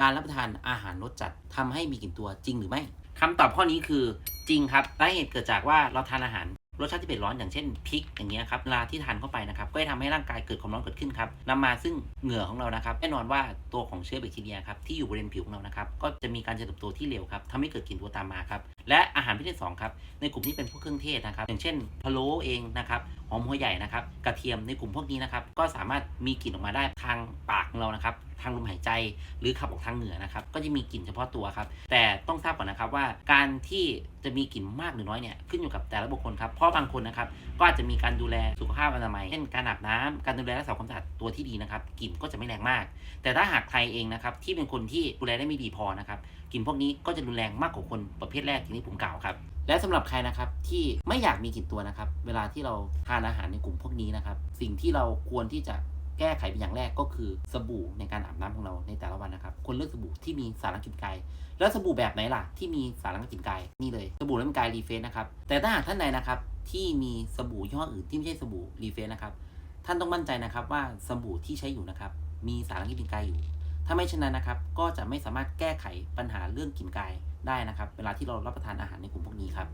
การรับประทานอาหารรสจัดทำให้มีกลิ่นตัวจริงหรือไม่คำตอบข้อนี้คือจริงครับสาเหตุเกิดจากว่าเราทานอาหารรสชาติที่เผ็ดร้อนอย่างเช่นพริกอย่างเงี้ยครับเวลาที่ทานเข้าไปนะครับก็จะทำให้ร่างกายเกิดความร้อนเกิดขึ้นครับนำมาซึ่งเหงื่อของเรานะครับแน่นอนว่าตัวของเชื้อแบคทีเรียครับที่อยู่บริเวณผิวของเรานะครับก็จะมีการเจริญเติบโตที่เร็วครับทำให้เกิดกลิ่นตัวตามมาครับและอาหารประเภทสองครับในกลุ่มที่เป็นพวกเครื่องเทศนะครับอย่างเช่นพะโล้เองนะครับ หอมหัวใหญ่นะครับ กระเทียมในกลุ่มพวกนี้นะครับ ก็สามารถมีกลิ่นออกมาได้ทางปากของเรานะครับ ทางลมหายใจหรือขับออกทางเหงื่อนะครับ ก็จะมีกลิ่นเฉพาะตัวครับ แต่ต้องทราบก่อนนะครับว่าการที่จะมีกลิ่นมากหรือน้อยเนี่ยขึ้นอยู่กับแต่ละบุคคลครับ เพราะบางคนนะครับก็อาจจะมีการดูแลสุขภาพอนามัย เช่นการอาบน้ำการดูแลรักษาความสะอาดตัวที่ดีนะครับกลิ่นก็จะไม่แรงมาก แต่ถ้าหากใครเองนะครับที่เป็นคนที่ดูแลได้ไม่ดีพอนะครับกลิ่นพวกนี้ก็จะรุนแรงมากกว่าคนประเภทแรกที่ผมกล่าวครับ และสำหรับใครนะครับที่ไม่อยากมีกลิ่นตัวนะครับ เวลาที่เราทานอาหารในกลุ่มพวกนี้นะครับ สิ่งที่เราควรที่จะแก้ไขเป็นอย่างแรกก็คือสบู่ในการอาบน้ำของเราในแต่ละวันนะครับควรเลือกสบู่ที่มีสารกลิ่นไกลแล้วสบู่แบบไหนล่ะที่มีสารกลิ่นไกลนี่เลยสบู่น้ำกายรีเฟสนะครับแต่ถ้าหากท่านใดนะครับที่มีสบู่ยี่ห้ออื่นที่ไม่ใช่สบู่รีเฟสนะครับท่านต้องมั่นใจนะครับว่าสบู่ที่ใช้อยู่นะครับมีสารกลิ่นไกลอยู่ ถ้าไม่เช่นนั้นนะครับ ก็จะไม่สามารถแก้ไขปัญหาเรื่องกลิ่นกายได้นะครับ เวลาที่เรารับประทานอาหารในกลุ่มพวกนี้ครับ